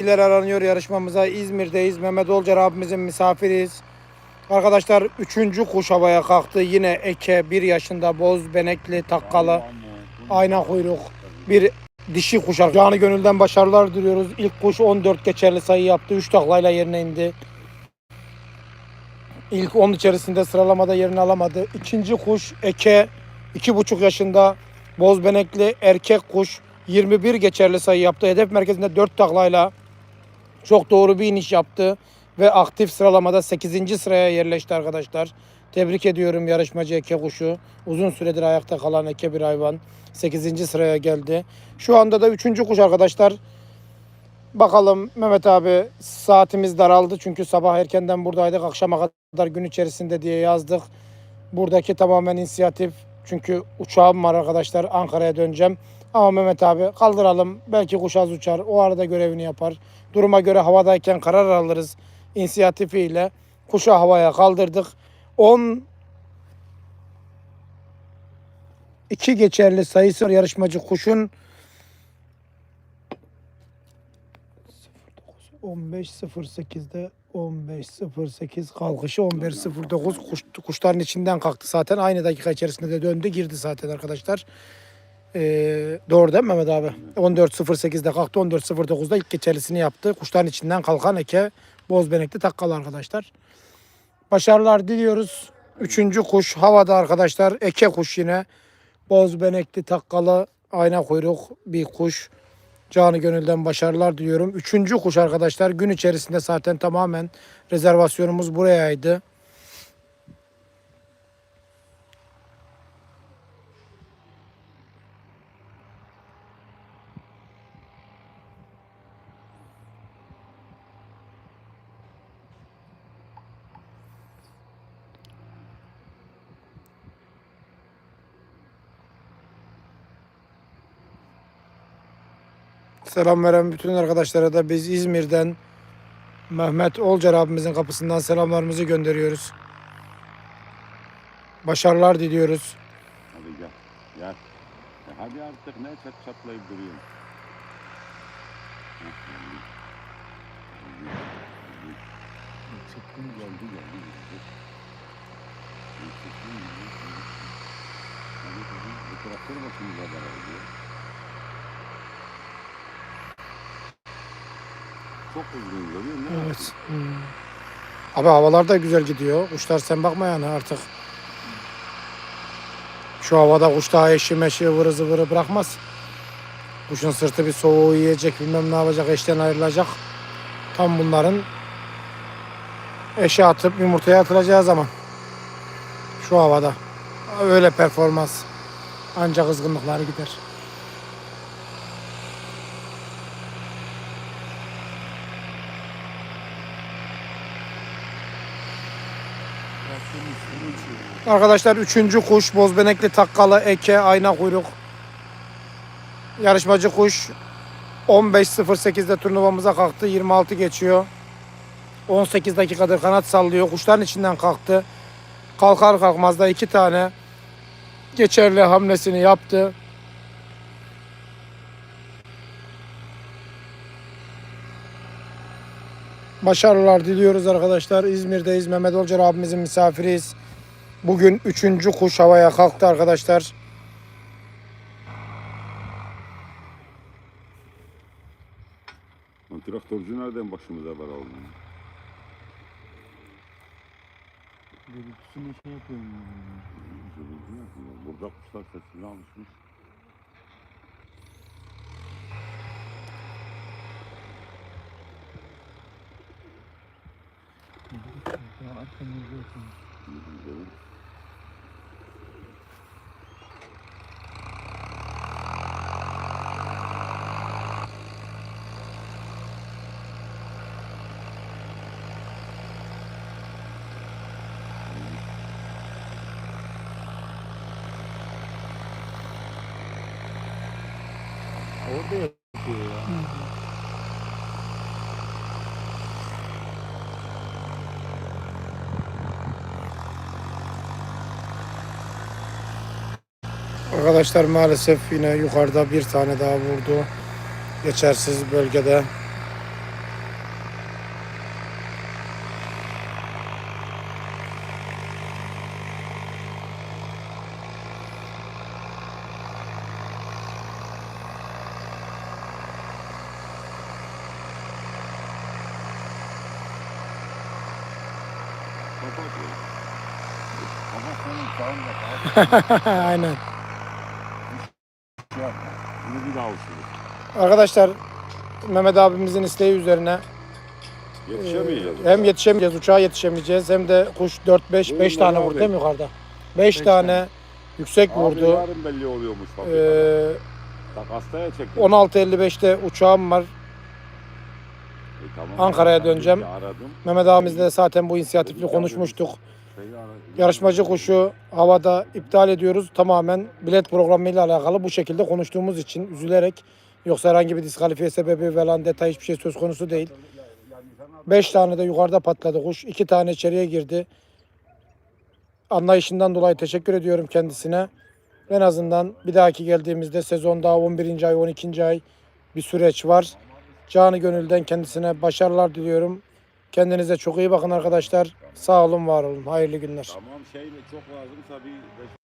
İler aranıyor yarışmamıza İzmir'deyiz. Mehmet Olcar abimizin misafiriyiz. Arkadaşlar üçüncü kuş havaya kalktı. Yine eke bir yaşında boz benekli takkalı ayna kuyruk bir dişi kuş. Canı gönülden başarılar diliyoruz. İlk kuş 14 geçerli sayı yaptı. 3 taklayla yerine indi. İlk 10 içerisinde sıralamada yerini alamadı. İkinci kuş eke 2,5 yaşında boz benekli erkek kuş 21 geçerli sayı yaptı. Hedef merkezinde 4 taklayla çok doğru bir iniş yaptı ve aktif sıralamada 8. sıraya yerleşti arkadaşlar. Tebrik ediyorum yarışmacı eke kuşu. Uzun süredir ayakta kalan eke bir hayvan. 8. sıraya geldi. Şu anda da 3. kuş arkadaşlar. Bakalım Mehmet abi saatimiz daraldı çünkü sabah erkenden buradaydık akşama kadar gün içerisinde diye yazdık. Buradaki tamamen inisiyatif çünkü uçağım var arkadaşlar Ankara'ya döneceğim. Ama Mehmet abi kaldıralım belki kuş az uçar o arada görevini yapar. Duruma göre havadayken karar alırız inisiyatifiyle. Kuşu havaya kaldırdık. 10 iki geçerli sayısı yarışmacı kuşun 15.08'de 15.08 kalkışı 11.09 kuş, kuşların içinden kalktı zaten aynı dakika içerisinde de döndü girdi zaten arkadaşlar. Ee, doğru değil mi Mehmet abi? 14.08'de kalktı 14.09'da ilk geçerlisini yaptı. Kuşların içinden kalkan eke bozbenekli takkalı arkadaşlar. Başarılar diliyoruz. Üçüncü kuş havada arkadaşlar. Eke kuş yine. Bozbenekli takkalı ayna kuyruk bir kuş. Canı gönülden başarılar diliyorum. Üçüncü kuş arkadaşlar. Gün içerisinde zaten tamamen rezervasyonumuz burayaydı. Selam veren bütün arkadaşlara da biz İzmir'den Mehmet Olcar abimizin kapısından selamlarımızı gönderiyoruz. Başarılar diliyoruz. Hadi gel. Gel. Ya hadi artık ne çat çatlayıp duruyorsun. Çıktın geldi geldi. Çıktın geldi. Hadi hadi. Bu traktör başımıza beraber Çok uzun görüyor musun? Evet. Hmm. Abi havalar da güzel gidiyor. Kuşlar sen bakma yani artık. Şu havada kuş daha eşi meşi ıvırı zıvırı bırakmaz. Kuşun sırtı bir soğuğu yiyecek bilmem ne yapacak eşten ayrılacak. Tam bunların eşe atıp yumurtaya atılacağı zaman. Şu havada. Öyle performans. Ancak kızgınlıkları gider. Arkadaşlar üçüncü kuş bozbenekli takkalı eke ayna kuyruk. Yarışmacı kuş 15.08'de turnuvamıza kalktı. 26 geçiyor. 18 dakikadır kanat sallıyor. Kuşların içinden kalktı. Kalkar kalkmaz da iki tane geçerli hamlesini yaptı. Başarılar diliyoruz arkadaşlar. İzmir'deyiz. Mehmet Olcar abimizin misafiriyiz. Bugün üçüncü kuş havaya kalktı arkadaşlar. Lan traktörcü nereden başımıza bela oldu? Gürültüsünü şey yapıyorum. Burada kuşlar sesine alışmış. на автомобиле. Обе Arkadaşlar maalesef yine yukarıda bir tane daha vurdu. Geçersiz bölgede. Aynen. Şey yapma. Bunu bir daha uçurur. Arkadaşlar Mehmet abimizin isteği üzerine Yetişemeyeceğiz. Ee, hem yetişemeyeceğiz, uçağa yetişemeyeceğiz hem de kuş 4 5 5 Buyurun tane abi. vurdu değil mi yukarıda? 5 tane yüksek Abi vurdu. yarın belli oluyormuş fabrikada. Ee, Bak hastaya çektim. 16.55'te uçağım var. E, tamam. Ankara'ya döneceğim. Mehmet abimizle zaten bu inisiyatifli konuşmuştuk. Yarışmacı kuşu havada iptal ediyoruz. Tamamen bilet programıyla alakalı bu şekilde konuştuğumuz için üzülerek yoksa herhangi bir diskalifiye sebebi falan detay hiçbir şey söz konusu değil. 5 tane de yukarıda patladı kuş. 2 tane içeriye girdi. Anlayışından dolayı teşekkür ediyorum kendisine. En azından bir dahaki geldiğimizde sezon daha 11. ay 12. ay bir süreç var. Canı gönülden kendisine başarılar diliyorum. Kendinize çok iyi bakın arkadaşlar. Sağ olun, var olun. Hayırlı günler. Tamam şeyle çok lazımsa bir